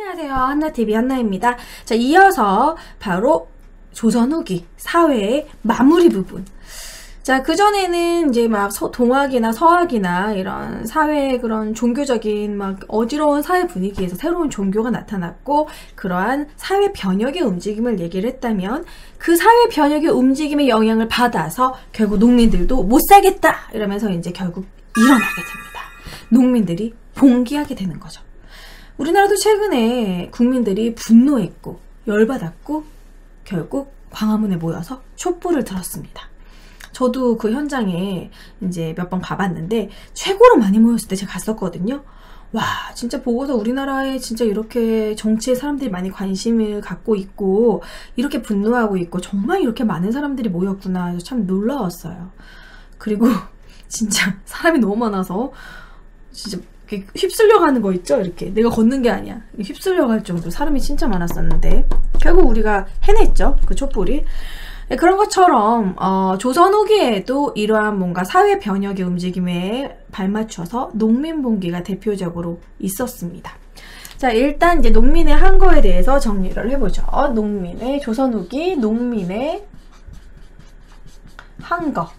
안녕하세요. 한나TV 한나입니다. 자, 이어서 바로 조선 후기 사회의 마무리 부분. 자, 그전에는 이제 막 서, 동학이나 서학이나 이런 사회의 그런 종교적인 막 어지러운 사회 분위기에서 새로운 종교가 나타났고, 그러한 사회 변혁의 움직임을 얘기를 했다면, 그 사회 변혁의 움직임의 영향을 받아서 결국 농민들도 못 살겠다! 이러면서 이제 결국 일어나게 됩니다. 농민들이 봉기하게 되는 거죠. 우리나라도 최근에 국민들이 분노했고 열받았고 결국 광화문에 모여서 촛불을 들었습니다. 저도 그 현장에 이제 몇 번 가봤는데 최고로 많이 모였을 때 제가 갔었거든요. 와, 진짜 보고서 우리나라에 진짜 이렇게 정치에 사람들이 많이 관심을 갖고 있고, 이렇게 분노하고 있고, 정말 이렇게 많은 사람들이 모였구나. 참 놀라웠어요. 그리고 진짜 사람이 너무 많아서, 진짜 휩쓸려 가는 거 있죠? 이렇게. 내가 걷는 게 아니야. 휩쓸려 갈 정도로 사람이 진짜 많았었는데, 결국 우리가 해냈죠. 그 촛불이. 네, 그런 것처럼, 어, 조선 후기에도 이러한 뭔가 사회 변혁의 움직임에 발맞춰서 농민 봉기가 대표적으로 있었습니다. 자, 일단 이제 농민의 한 거에 대해서 정리를 해보죠. 농민의 조선 후기, 농민의 한 거,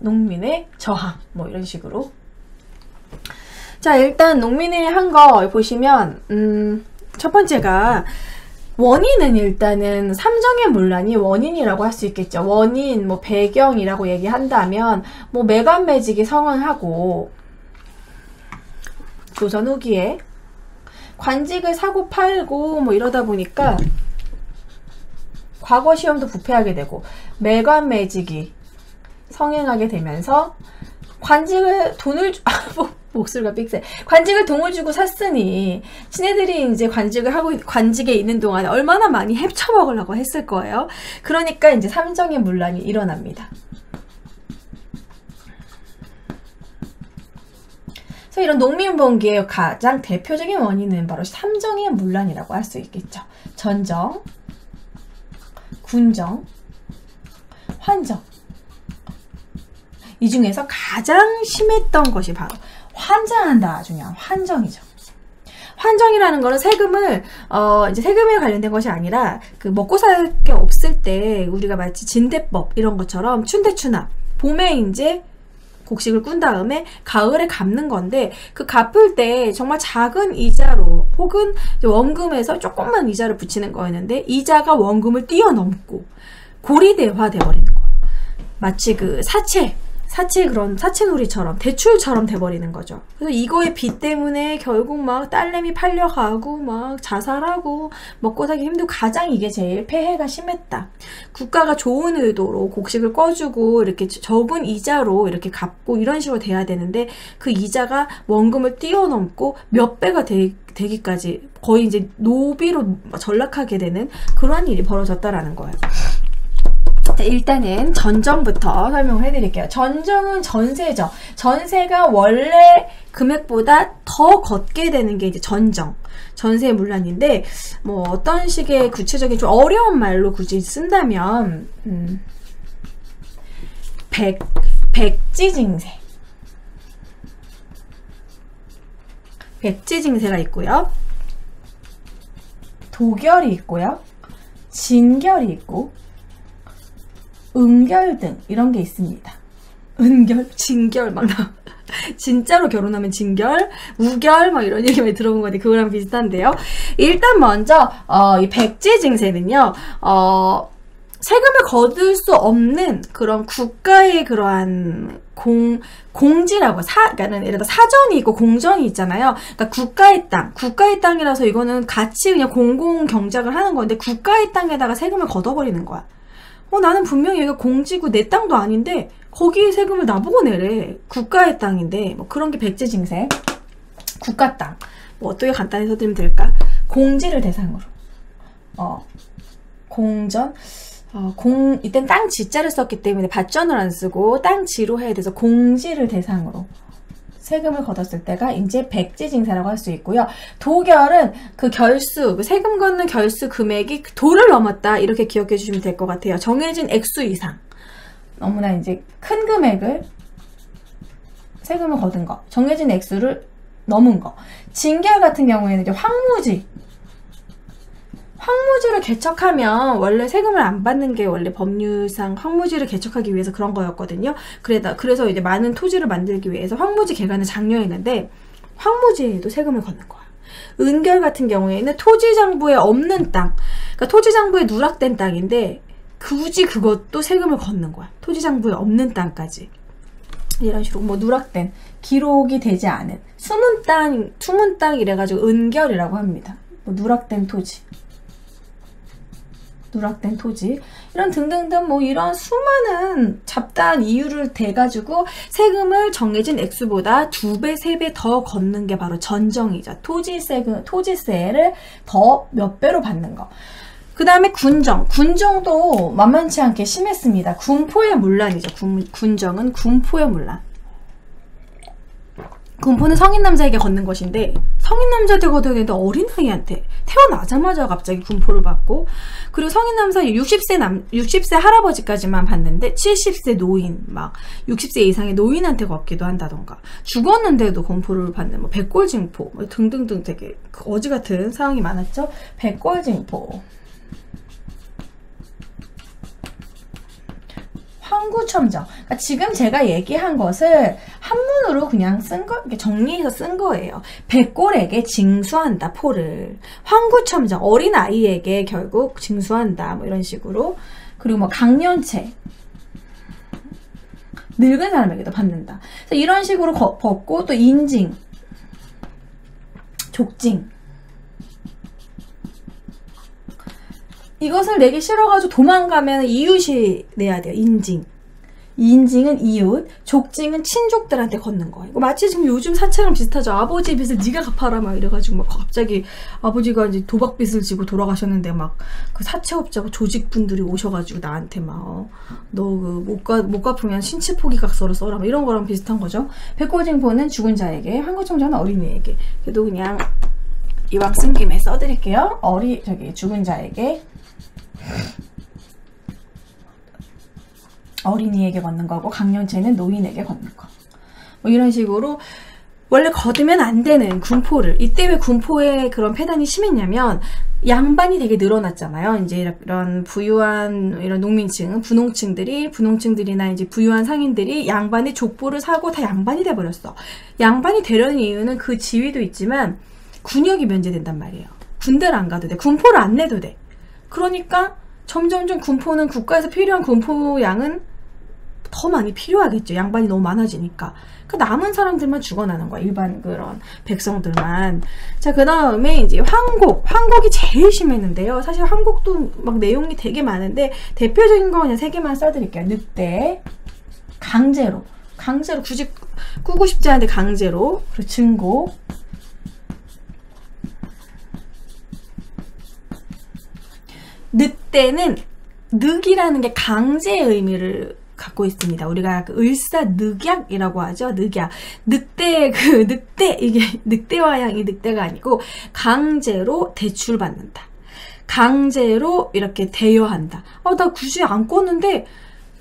농민의 저항, 뭐 이런 식으로 자, 일단 농민의 한거 보시면, 음, 첫 번째가, 원인은 일단은 삼정의 문란이 원인이라고 할 수 있겠죠. 원인, 뭐 배경이라고 얘기한다면, 뭐 매간매직이 성황하고, 조선 후기에 관직을 사고 팔고 뭐 이러다 보니까 과거 시험도 부패하게 되고 매관매직이 성행하게 되면서 관직을 돈을 아, 뭐 목소리가 삑세. 관직을 돈을 주고 샀으니 친애들이 이제 관직을 하고 관직에 있는 동안 얼마나 많이 헤쳐 먹으려고 했을 거예요. 그러니까 이제 삼정의 문란이 일어납니다. 이런 농민봉기의 가장 대표적인 원인은 바로 삼정의 문란이라고 할 수 있겠죠. 전정, 군정, 환정. 이 중에서 가장 심했던 것이 바로 환장한다 중요한 환정이죠. 환정이라는 거는 세금을 어 이제 세금에 관련된 것이 아니라 그 먹고 살 게 없을 때 우리가 마치 진대법 이런 것처럼 춘대추납 봄에 이제 곡식을 꾼 다음에 가을에 갚는 건데 그 갚을 때 정말 작은 이자로 혹은 원금에서 조금만 이자를 붙이는 거였는데 이자가 원금을 뛰어넘고 고리대화 돼 버리는 거예요. 마치 그 사채 사채 그런 사채놀이처럼 대출처럼 돼버리는 거죠. 그래서 이거의 빚 때문에 결국 막 딸내미 팔려가고 막 자살하고 먹고 살기 힘들고 가장 이게 제일 폐해가 심했다. 국가가 좋은 의도로 곡식을 꺼주고 이렇게 적은 이자로 이렇게 갚고 이런 식으로 돼야 되는데 그 이자가 원금을 뛰어넘고 몇 배가 되, 되기까지 거의 이제 노비로 전락하게 되는 그러한 일이 벌어졌다라는 거예요. 자, 일단은 전정부터 설명을 해드릴게요. 전정은 전세죠. 전세가 원래 금액보다 더 걷게 되는 게 이제 전정. 전세 문란인데, 뭐, 어떤 식의 구체적인 좀 어려운 말로 굳이 쓴다면, 음, 백, 백지징세. 백지징세가 있고요. 도결이 있고요. 진결이 있고, 은결 등 이런 게 있습니다. 은결, 진결 막 나. 진짜로 결혼하면 진결, 우결 막 이런 얘기 많이 들어본 건데 그거랑 비슷한데요. 일단 먼저 어, 이 백지 증세는요. 어, 세금을 거둘 수 없는 그런 국가의 그러한 공, 공지라고, 사, 그러니까 예를 들어 사전이 있고 공전이 있잖아요. 그러니까 국가의 땅, 국가의 땅이라서 이거는 같이 그냥 공공 경작을 하는 건데 국가의 땅에다가 세금을 걷어버리는 거야. 어, 나는 분명히 여기가 공지고 내 땅도 아닌데 거기에 세금을 나보고 내래. 국가의 땅인데 뭐 그런 게 백제징세. 국가 땅. 뭐 어떻게 간단히 써드리면 될까? 공지를 대상으로. 어, 공전. 어, 공, 이땐 땅 지자를 썼기 때문에 밭전을 안 쓰고 땅 지로 해야 돼서 공지를 대상으로. 세금을 걷었을 때가 이제 백지징세라고 할 수 있고요. 도결은 그 결수, 그 세금 걷는 결수 금액이 도를 넘었다 이렇게 기억해 주시면 될 것 같아요. 정해진 액수 이상. 너무나 이제 큰 금액을 세금을 거둔 거. 정해진 액수를 넘은 거. 진결 같은 경우에는 이제 황무지. 황무지를 개척하면 원래 세금을 안 받는 게 원래 법률상 황무지를 개척하기 위해서 그런 거였거든요. 그래다 그래서 이제 많은 토지를 만들기 위해서 황무지 개간을 장려했는데 황무지에도 세금을 걷는 거야. 은결 같은 경우에는 토지 장부에 없는 땅, 그러니까 토지 장부에 누락된 땅인데 굳이 그것도 세금을 걷는 거야. 토지 장부에 없는 땅까지. 이런 식으로 뭐 누락된 기록이 되지 않은 숨은 땅, 숨은 땅 이래가지고 은결이라고 합니다. 뭐 누락된 토지. 누락된 토지 이런 등등등 뭐 이런 수많은 잡다한 이유를 대가지고 세금을 정해진 액수보다 두 배, 세 배 더 걷는 게 바로 전정이자 토지세금, 토지세를 더 몇 배로 받는 거. 그 다음에 군정. 군정도 만만치 않게 심했습니다. 군포의 문란이죠. 군, 군정은 군포의 문란. 군포는 성인 남자에게 걷는 것인데 성인 남자한테 걷어야 되는데 어린아이한테 태어나자마자 갑자기 군포를 받고 그리고 성인 남자 60세 남 60세 할아버지까지만 받는데 70세 노인 막 60세 이상의 노인한테 걷기도 한다던가. 죽었는데도 군포를 받는 뭐 백골징포 뭐 등등등 되게 어지 같은 상황이 많았죠? 백골징포. 황구첨정. 그러니까 지금 제가 얘기한 것을 한문으로 그냥 쓴 거, 정리해서 쓴 거예요. 백골에게 징수한다, 포를. 황구첨정. 어린 아이에게 결국 징수한다, 뭐 이런 식으로. 그리고 뭐 강연체. 늙은 사람에게도 받는다. 이런 식으로 거, 벗고 또 인징, 족징. 이것을 내기 싫어가지고 도망가면 이웃이 내야 돼요. 인징. 인징은 이웃, 족징은 친족들한테 걷는 거예요. 이거 마치 지금 요즘 사채랑 비슷하죠. 아버지 빚을 네가 갚아라 막 이래가지고 막 갑자기 아버지가 이제 도박 빚을 지고 돌아가셨는데 막 그 사채업자고 조직분들이 오셔가지고 나한테 막 너그못 갚으면 신체 포기각서를 써라 막 이런 거랑 비슷한 거죠. 백골징포는 죽은 자에게, 한국청자는 어린이에게. 그래도 그냥 이왕 쓴 김에 써드릴게요. 어리 저기 죽은 자에게 어린이에게 걷는 거고 강령체는 노인에게 걷는 거. 뭐 이런 식으로 원래 거두면 안 되는 군포를 이때 왜 군포의 그런 폐단이 심했냐면 양반이 되게 늘어났잖아요. 이제 이런 부유한 이런 농민층, 분홍층들이 분홍층들이나 이제 부유한 상인들이 양반의 족보를 사고 다 양반이 돼 버렸어. 양반이 되려는 이유는 그 지위도 있지만 군역이 면제된단 말이에요. 군대를 안 가도 돼. 군포를 안 내도 돼. 그러니까 점점점 군포는 국가에서 필요한 군포 양은 더 많이 필요하겠죠. 양반이 너무 많아지니까. 그 남은 사람들만 죽어나는 거야. 일반 그런 백성들만. 자, 그 다음에 이제 황곡. 황곡이 제일 심했는데요. 사실 황곡도 막 내용이 되게 많은데 대표적인 거 그냥 세 개만 써드릴게요. 늑대, 강제로. 강제로 굳이 꾸고 싶지 않은데 강제로. 그리고 증고. 늑대는 늑이라는 게 강제의 의미를 갖고 있습니다. 우리가 그 을사늑약이라고 하죠. 늑약. 늑대 그 늑대 이게 늑대와 양이 늑대가 아니고 강제로 대출받는다. 강제로 이렇게 대여한다. 아, 나 굳이 안 껐는데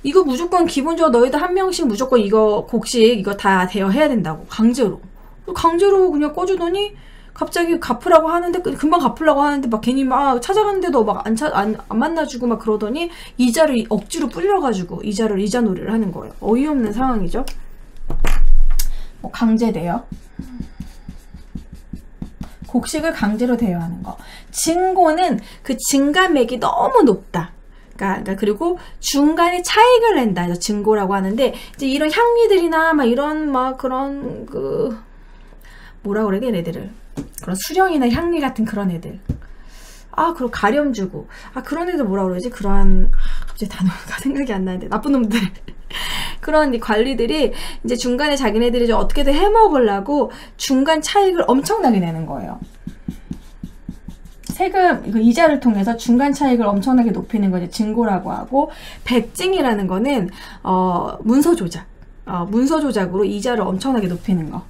이거 무조건 기본적으로 너희들 한 명씩 무조건 이거 곡식 이거 다 대여해야 된다고 강제로. 강제로 그냥 꺼주더니 갑자기 갚으라고 하는데 금방 갚으려고 하는데 막 괜히 막 찾아갔는데도 막안 만나주고 막 그러더니 이자를 억지로 불려가지고 이자를 이자 놀이를 하는 거예요. 어이없는 상황이죠. 뭐 강제돼요. 곡식을 강제로 대여하는 거. 증고는 그 증감액이 너무 높다. 그러니까, 그러니까 그리고 중간에 차익을 낸다. 그래서 증고라고 하는데 이제 이런 향미들이나 막 이런 막 그런 그 뭐라 그래야 돼 얘네들을 그런 수령이나 향리 같은 그런 애들. 아, 그리고 가렴 주고. 아, 그런 애들 뭐라 그러지? 그러한, 아, 갑자기 단어가 생각이 안 나는데. 나쁜 놈들. 그런 관리들이 이제 중간에 자기네들이 좀 어떻게든 해먹으려고 중간 차익을 엄청나게 내는 거예요. 세금, 그 이자를 통해서 중간 차익을 엄청나게 높이는 거 이제 증고라고 하고, 백증이라는 거는, 어, 문서 조작. 어, 문서 조작으로 이자를 엄청나게 높이는 거.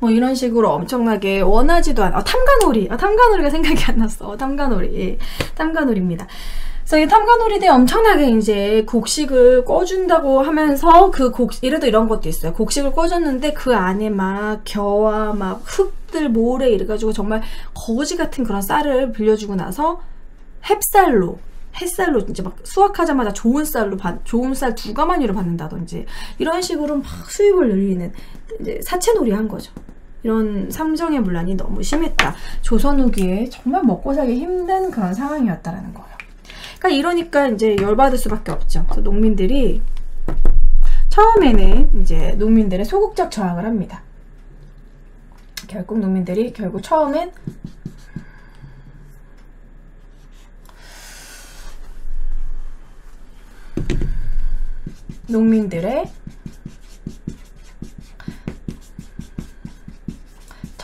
뭐 이런 식으로 엄청나게 원하지도 않아. 어, 탐관오리. 아, 탐관오리가 생각이 안 났어. 어, 탐관오리. 탐관오리입니다. 그래서 이 탐관오리들이 엄청나게 이제 곡식을 꺼준다고 하면서 그 곡, 들어 이런 것도 있어요. 곡식을 꺼줬는데 그 안에 막 겨와 막 흙들 모래 이래가지고 정말 거지 같은 그런 쌀을 빌려주고 나서 햅쌀로 햇살로 이제 막 수확하자마자 좋은 쌀로 받, 좋은 쌀 두 가마니를 받는다든지 이런 식으로 막 수입을 늘리는 이제 사채놀이 한 거죠. 이런 삼정의 문란이 너무 심했다. 조선 후기에 정말 먹고 살기 힘든 그런 상황이었다라는 거예요. 그러니까 이러니까 이제 열받을 수밖에 없죠. 그래서 농민들이 처음에는 이제 농민들의 소극적 저항을 합니다. 결국 농민들이 결국 처음엔 농민들의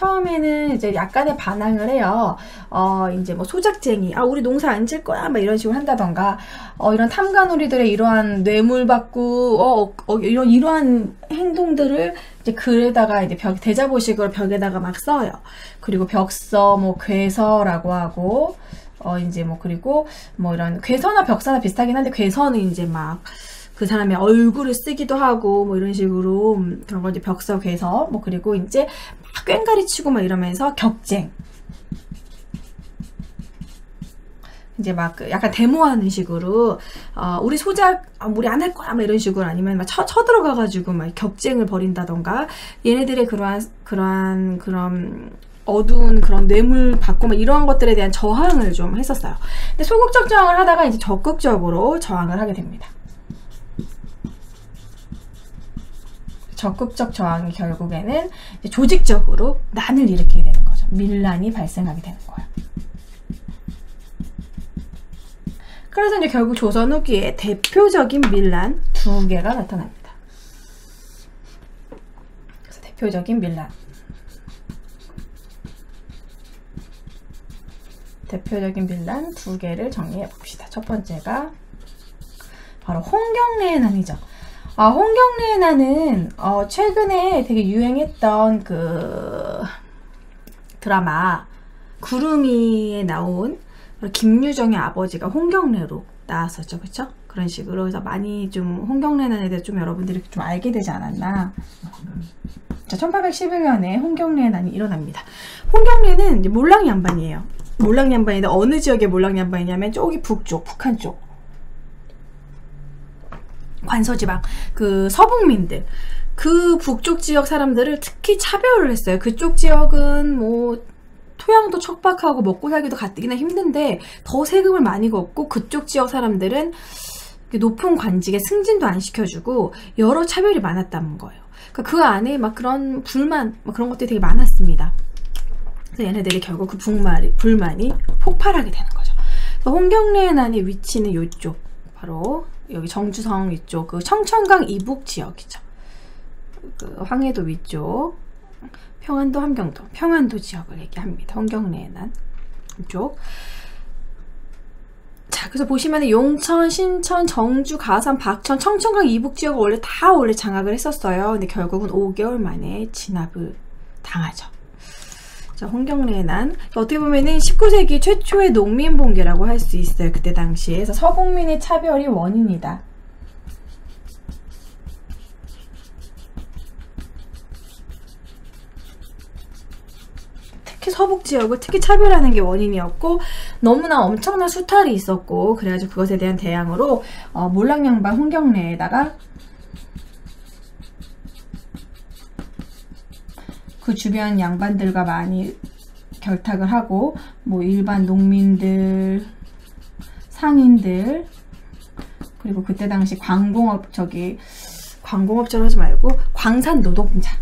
처음에는 이제 약간의 반항을 해요. 어, 이제 뭐 소작쟁이, 아, 우리 농사 안 질 거야, 막 이런 식으로 한다던가, 어, 이런 탐관오리들의 이러한 뇌물받고, 어, 어, 이런, 이러한 행동들을 이제 글에다가 이제 벽, 대자보식으로 벽에다가 막 써요. 그리고 벽서, 뭐, 괴서라고 하고, 어, 이제 뭐, 그리고 뭐 이런 괴서나 벽사나 비슷하긴 한데, 괴서는 이제 막, 그 사람의 얼굴을 쓰기도 하고 뭐 이런 식으로 그런 거 이제 벽서 괴서 뭐 그리고 이제 막 꽹가리 치고 막 이러면서 격쟁 이제 막그 약간 데모하는 식으로 어, 우리 소작 아, 우리 안 할 거야 막 이런 식으로 아니면 막 쳐, 쳐들어가가지고 막 격쟁을 벌인다던가 얘네들의 그러한 그러한 그런 어두운 그런 뇌물 받고 막 이런 것들에 대한 저항을 좀 했었어요. 근데 소극적 저항을 하다가 이제 적극적으로 저항을 하게 됩니다. 적극적 저항이 결국에는 조직적으로 난을 일으키게 되는 거죠. 밀란이 발생하게 되는 거예요. 그래서 이제 결국 조선 후기에 대표적인 밀란 두 개가 나타납니다. 그래서 대표적인 밀란. 대표적인 밀란 두 개를 정리해 봅시다. 첫 번째가 바로 홍경래의 난이죠. 아, 홍경래의 나는 어, 최근에 되게 유행했던 그 드라마 구름이에 나온 김유정의 아버지가 홍경래로 나왔었죠, 그쵸? 그런 식으로 해서 많이 좀 홍경래난에 대해 좀 여러분들이 좀 알게 되지 않았나. 자, 1811년에 홍경래의 난이 일어납니다. 홍경래는 몰랑 양반이에요. 몰랑 양반인데 어느 지역의 몰랑 양반이냐면 저기 북쪽, 북한 쪽. 관서지방 그 서북민들 그 북쪽 지역 사람들을 특히 차별을 했어요. 그쪽 지역은 뭐 토양도 척박하고 먹고 살기도 가뜩이나 힘든데 더 세금을 많이 걷고 그쪽 지역 사람들은 높은 관직에 승진도 안 시켜주고 여러 차별이 많았다는 거예요. 그러니까 그 안에 막 그런 불만, 막 그런 것들이 되게 많았습니다. 그래서 얘네들이 결국 그 불만이, 불만이 폭발하게 되는 거죠. 홍경래의 난의 위치는 이쪽 바로 여기 정주성 위쪽 그 청천강 이북 지역이죠. 그 황해도 위쪽 평안도 함경도 평안도 지역을 얘기합니다. 홍경래난 이쪽 자, 그래서 보시면 용천, 신천, 정주, 가산, 박천, 청천강 이북 지역을 원래 다 원래 장악을 했었어요. 근데 결국은 5개월 만에 진압을 당하죠. 자, 홍경래의 난. 어떻게 보면은 19세기 최초의 농민 봉계라고 할 수 있어요. 그때 당시에. 그래서 서북민의 차별이 원인이다. 특히 서북 지역을 특히 차별하는 게 원인이었고 너무나 엄청난 수탈이 있었고 그래가지고 그것에 대한 대항으로 어, 몰랑양반 홍경래에다가 그 주변 양반들과 많이 결탁을 하고 뭐 일반 농민들, 상인들 그리고 그때 당시 광공업 저기 광공업자로 하지 말고 광산 노동자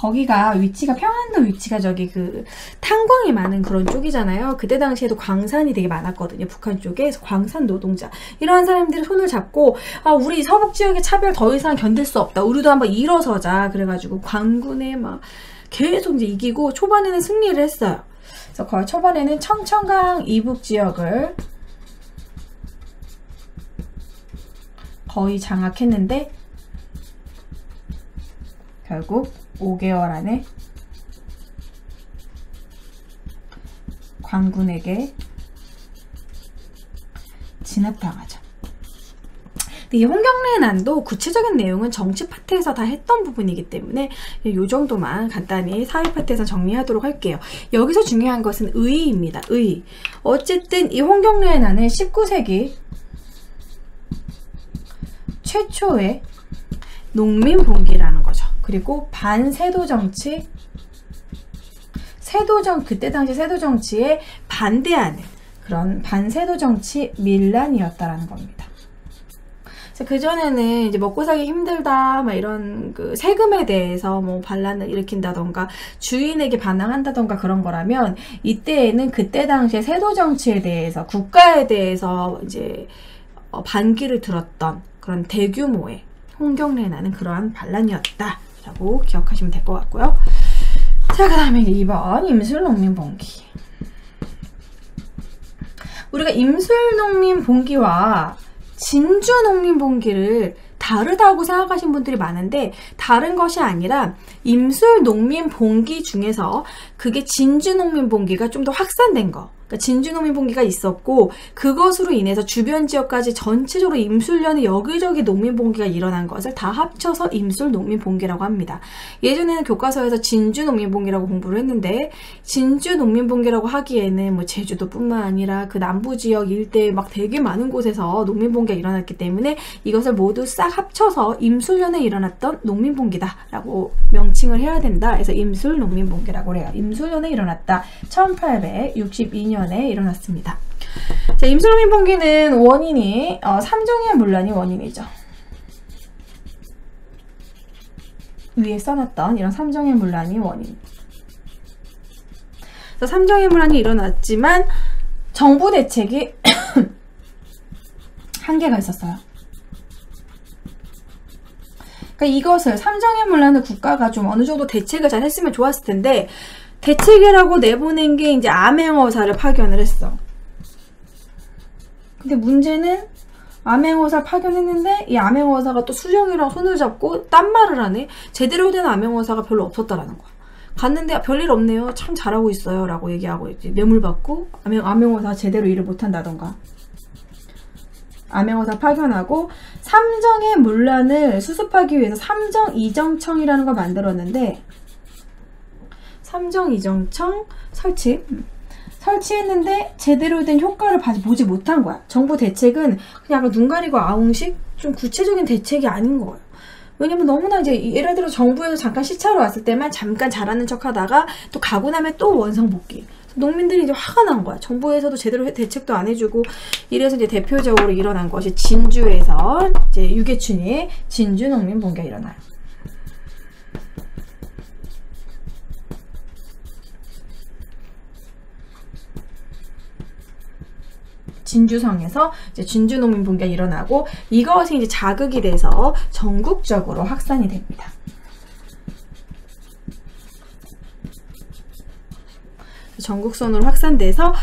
거기가 위치가 평안도 위치가 저기 그 탄광이 많은 그런 쪽이잖아요. 그때 당시에도 광산이 되게 많았거든요. 북한 쪽에. 그래서 광산 노동자. 이러한 사람들이 손을 잡고 아, 우리 서북 지역의 차별 더 이상 견딜 수 없다. 우리도 한번 일어서자. 그래가지고 광군에 막 계속 이제 이기고 초반에는 승리를 했어요. 그래서 거의 초반에는 청천강 이북 지역을 거의 장악했는데 결국 5개월 안에 광군에게 진압당하죠. 이 홍경래 난도 구체적인 내용은 정치 파트에서 다 했던 부분이기 때문에 이 정도만 간단히 사회 파트에서 정리하도록 할게요. 여기서 중요한 것은 의의입니다. 의의. 어쨌든 이 홍경래 난은 19세기 최초의 농민 봉기라는. 그리고 반세도 정치, 세도 정 그때 당시 세도 정치에 반대하는 그런 반세도 정치 밀란이었다라는 겁니다. 그 전에는 이제 먹고 살기 힘들다, 막 이런 그 세금에 대해서 뭐 반란을 일으킨다던가 주인에게 반항한다던가 그런 거라면 이때에는 그때 당시에 세도 정치에 대해서 국가에 대해서 이제 어, 반기를 들었던 그런 대규모의 홍경래 나는 그러한 반란이었다 라고 기억하시면 될 것 같고요. 자, 그 다음에 2번 임술농민 봉기. 우리가 임술농민 봉기와 진주농민 봉기를 다르다고 생각하신 분들이 많은데 다른 것이 아니라 임술 농민 봉기 중에서 그게 진주 농민 봉기가 좀 더 확산된 거. 그러니까 진주농민봉기가 있었고 그것으로 인해서 주변 지역까지 전체적으로 임술련의 여기저기 농민봉기가 일어난 것을 다 합쳐서 임술농민봉기라고 합니다. 예전에는 교과서에서 진주농민봉기라고 공부를 했는데 진주농민봉기라고 하기에는 뭐 제주도뿐만 아니라 그 남부 지역 일대에 막 되게 많은 곳에서 농민봉기가 일어났기 때문에 이것을 모두 싹 합쳐서 임술련에 일어났던 농민봉기다라고 명칭을 해야 된다. 그래서 임술농민봉기라고 해요. 임술련에 일어났다. 1862년 2012년에 일어났습니다. 자, 임술민 봉기는 원인이 어, 삼정의 문란이 원인이죠. 위에 써놨던 이런 삼정의 문란이 원인. 삼정의 문란이 일어났지만 정부 대책이 한계가 있었어요. 그러니까 이것을 삼정의 문란을 국가가 좀 어느 정도 대책을 잘 했으면 좋았을 텐데 대책이라고 내보낸 게 이제 암행어사를 파견을 했어. 근데 문제는 암행어사 파견했는데 이 암행어사가 또 수정이랑 손을 잡고 딴 말을 하네. 제대로 된 암행어사가 별로 없었다라는 거야. 갔는데 별일 없네요. 참 잘하고 있어요. 라고 얘기하고 이제 뇌물 받고 암행, 암행어사 제대로 일을 못한다던가. 암행어사 파견하고 삼정의 문란을 수습하기 위해서 삼정 이정청이라는 걸 만들었는데 삼정이정청 설치. 설치했는데 제대로 된 효과를 보지 못한 거야. 정부 대책은 그냥 약간 눈 가리고 아웅식? 좀 구체적인 대책이 아닌 거예요. 왜냐면 너무나 이제 예를 들어 정부에서 잠깐 시차로 왔을 때만 잠깐 잘하는 척 하다가 또 가고 나면 또 원상복귀. 농민들이 이제 화가 난 거야. 정부에서도 제대로 대책도 안 해주고 이래서 이제 대표적으로 일어난 것이 진주에서 이제 유계춘이 진주 농민 봉기가 일어나요. 진주성에서 이제 진주 농민 붕괴가 일어나고 이것이 이제 자극이 돼서 전국적으로 확산이 됩니다. 전국선으로 확산돼서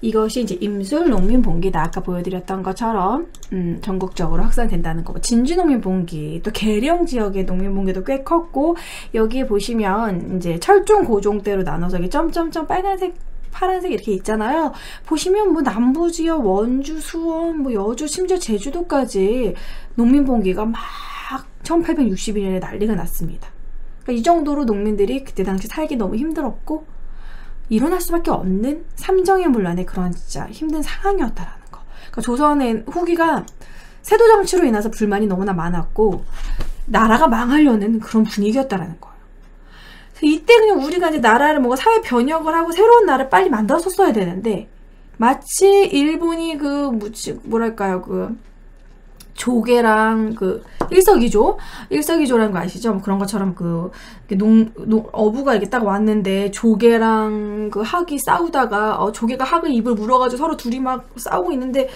이것이 이제 임술 농민 봉기다. 아까 보여드렸던 것처럼 음, 전국적으로 확산된다는 거고 진주 농민 봉기 또 계령 지역의 농민 봉기도 꽤 컸고 여기에 보시면 이제 철종 고종대로 나눠서 점점점 빨간색 파란색 이렇게 있잖아요. 보시면 뭐 남부 지역, 원주, 수원, 뭐 여주, 심지어 제주도까지 농민봉기가 막 1861년에 난리가 났습니다. 그러니까 이 정도로 농민들이 그때 당시 살기 너무 힘들었고 일어날 수밖에 없는 삼정의 문란의 그런 진짜 힘든 상황이었다라는 거. 그러니까 조선의 후기가 세도 정치로 인해서 불만이 너무나 많았고 나라가 망하려는 그런 분위기였다라는 거예요. 이때 그냥 우리가 이제 나라를 뭔가 사회 변혁을 하고 새로운 나라를 빨리 만들었었어야 되는데 마치 일본이 그 뭐지 뭐랄까요 그 조개랑 그 일석이조 일석이조라는 거 아시죠? 뭐 그런 것처럼 그 농, 농 어부가 이렇게 딱 왔는데 조개랑 그 학이 싸우다가 어 조개가 학을 입을 물어가지고 서로 둘이 막 싸우고 있는데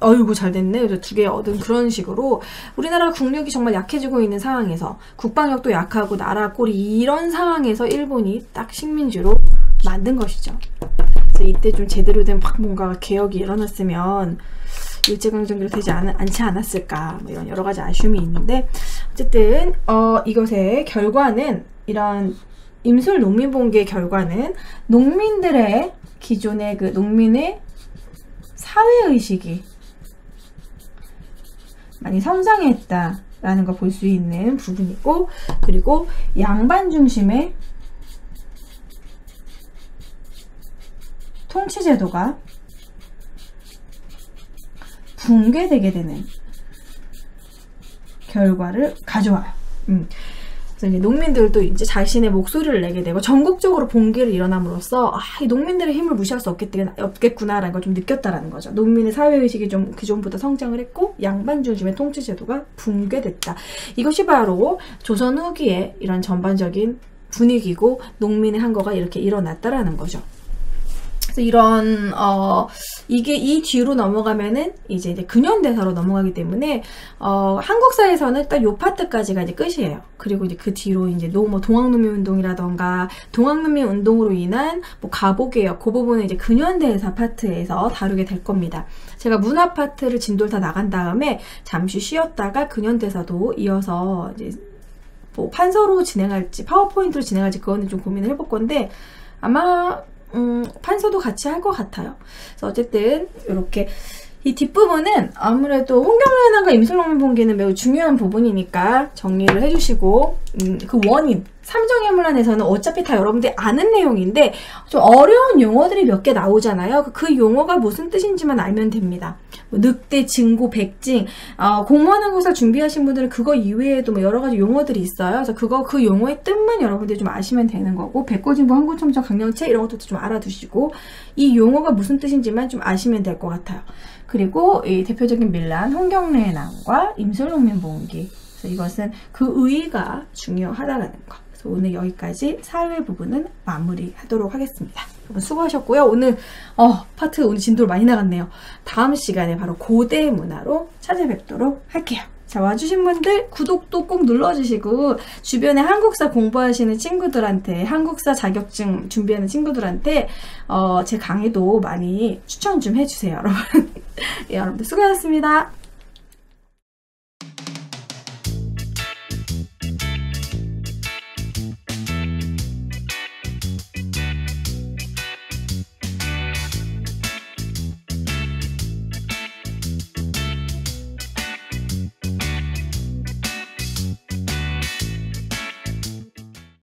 어이구 잘 됐네. 그래서 두 개 얻은 그런 식으로 우리나라 국력이 정말 약해지고 있는 상황에서 국방력도 약하고 나라 꼴이 이런 상황에서 일본이 딱 식민지로 만든 것이죠. 그래서 이때 좀 제대로 된 뭔가 개혁이 일어났으면 일제강점기로 되지 않, 않지 않았을까 뭐 이런 여러 가지 아쉬움이 있는데 어쨌든 어, 이것의 결과는 이런 임술 농민봉기의 결과는 농민들의 기존의 그 농민의 사회의식이 많이 성장했다라는 걸 볼 수 있는 부분이고 그리고 양반 중심의 통치 제도가 붕괴되게 되는 결과를 가져와요. 음. 그래서 농민들도 이제 자신의 목소리를 내게 되고 전국적으로 봉기를 일어남으로써 아, 이 농민들의 힘을 무시할 수 없겠구나, 없겠구나라는 걸 좀 느꼈다라는 거죠. 농민의 사회의식이 좀 기존보다 성장을 했고 양반 중심의 통치제도가 붕괴됐다. 이것이 바로 조선 후기에 이런 전반적인 분위기고 농민의 한거가 이렇게 일어났다라는 거죠. 그래서 이런 어 이게 이 뒤로 넘어가면은 이제 이제 근현대사로 넘어가기 때문에 어 한국사에서는 딱 요 파트까지가 이제 끝이에요. 그리고 이제 그 뒤로 이제 노뭐 동학농민 운동이라던가 동학농민 운동으로 인한 뭐 가보개혁 그 부분은 이제 근현대사 파트에서 다루게 될 겁니다. 제가 문화 파트를 진도를 다 나간 다음에 잠시 쉬었다가 근현대사도 이어서 이제 뭐 판서로 진행할지 파워포인트로 진행할지 그거는 좀 고민을 해볼 건데 아마 음, 판서도 같이 할 것 같아요. 그래서 어쨌든 이렇게 이 뒷부분은 아무래도 홍경련왕과 임슬롱민 봉기는 매우 중요한 부분이니까 정리를 해주시고 음, 그 원인 삼정해물란에서는 어차피 다 여러분들이 아는 내용인데 좀 어려운 용어들이 몇 개 나오잖아요. 그 용어가 무슨 뜻인지만 알면 됩니다. 뭐 늑대, 증고, 백징 어, 공무원 한국사 준비하신 분들은 그거 이외에도 뭐 여러 가지 용어들이 있어요. 그래서 그거 그 용어의 뜻만 여러분들이 좀 아시면 되는 거고 백고진보 한국첨정 강령체 이런 것도 좀 알아두시고 이 용어가 무슨 뜻인지만 좀 아시면 될 것 같아요. 그리고 이 대표적인 밀란 홍경래의 남과 임슬롱민 봉기 이것은 그 의의가 중요하다라는 거. 그래서 오늘 여기까지 사회 부분은 마무리하도록 하겠습니다. 여러분 수고하셨고요. 오늘 어, 파트 오늘 진도를 많이 나갔네요. 다음 시간에 바로 고대 문화로 찾아뵙도록 할게요. 자, 와주신 분들 구독도 꼭 눌러주시고, 주변에 한국사 공부하시는 친구들한테, 한국사 자격증 준비하는 친구들한테, 어, 제 강의도 많이 추천 좀 해주세요, 여러분. 예, 여러분들 수고하셨습니다.